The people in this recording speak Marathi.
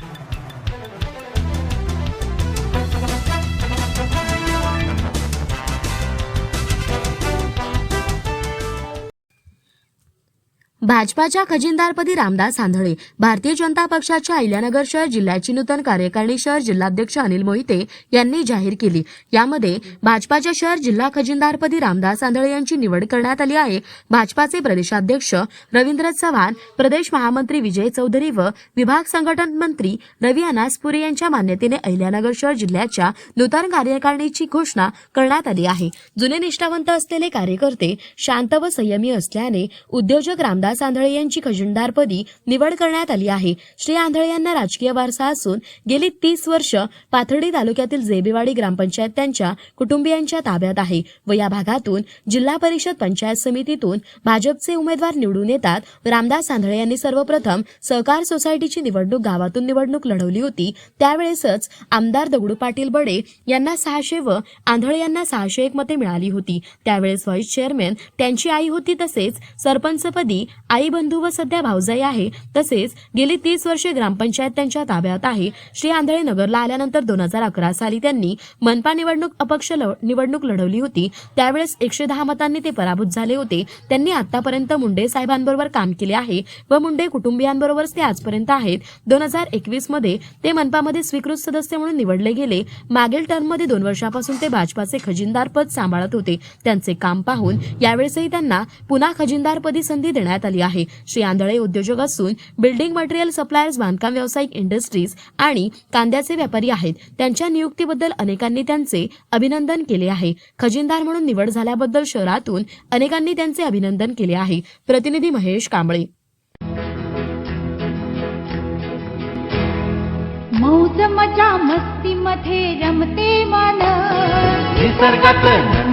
you. भाजपाच्या खजिनदारपदी रामदास आंधळे भारतीय जनता पक्षाच्या अहिल्यानगर शहर जिल्ह्याची नूतन कार्यकारिणी शहर जिल्हाध्यक्ष अनिल मोहिते यांनी जाहीर केली. यामध्ये भाजपाच्या शहर जिल्हा खजिनदारपदी रामदास आंधळे यांची निवड करण्यात आली आहे. भाजपाचे प्रदेशाध्यक्ष रवींद्र चव्हाण प्रदेश महामंत्री विजय चौधरी व विभाग संघटन मंत्री रवी अनासपुरे यांच्या मान्यतेने अहिल्यानगर शहर जिल्ह्याच्या नूतन कार्यकारिणीची घोषणा करण्यात आली आहे. जुने निष्ठावंत असलेले कार्यकर्ते शांत व संयमी असल्याने उद्योजक रामदास आंधळे यांची खजिनदारपदी निवड करण्यात आली आहे. श्री आंधळे यांना राजकीय वारसा असून गेली तीस वर्ष पाथर्डी तालुक्यातील जेबेवाडी ग्रामपंचायत त्यांच्या कुटुंबियांच्या ताब्यात आहे व या भागातून जिल्हा परिषद पंचायत समितीतून भाजपचे उमेदवार निवडून येतात. रामदास आंधळे यांनी सर्वप्रथम सहकार सोसायटीची निवडणूक गावातून निवडणूक लढवली होती. त्यावेळेसच आमदार दगडू पाटील बडे यांना सहाशे व आंधळे यांना सहाशे एक मते मिळाली होती. त्यावेळेस व्हाईस चेअरमॅन त्यांची आई होती तसेच सरपंचपदी आई बंधू व सध्या भाऊजाई आहे. तसेच गेली तीस वर्षे ग्रामपंचायत त्यांच्या ताब्यात आहे. श्री आंधळे नगरला आल्यानंतर दोन हजार अकरा साली त्यांनी मनपा निवडणूक अपक्ष ल- निवडणूक लढवली होती. त्यावेळेस एकशे दहा मतांनी ते पराभूत झाले होते. त्यांनी आतापर्यंत मुंडे साहेबांबरोबर काम केले आहे व मुंडे कुटुंबियांबरोबरच ते आजपर्यंत आहेत. दोन हजार एकवीसमध्ये ते मनपामध्ये स्वीकृत सदस्य म्हणून निवडले गेले. मागील टर्ममध्ये दोन वर्षापासून ते भाजपाचे खजिनदार पद सांभाळत होते. त्यांचे काम पाहून यावेळेसही त्यांना पुन्हा खजिनदारपदी संधी देण्यात आली आहे. श्री आंधळे उद्योजक असून बिल्डिंग मटेरियल सप्लायर्स बांधकाम व्यावसायिक इंडस्ट्रीज आणि कांद्याचे व्यापारी आहेत. त्यांच्या नियुक्तीबद्दल अनेकांनी त्यांचे अभिनंदन केले आहे. खजिनदार म्हणून निवड झाल्याबद्दल शहरातून अनेकांनी त्यांचे अभिनंदन केले आहे. प्रतिनिधी महेश कांबळे. मौज मजा मस्ती मध्ये रमते मन निसर्गात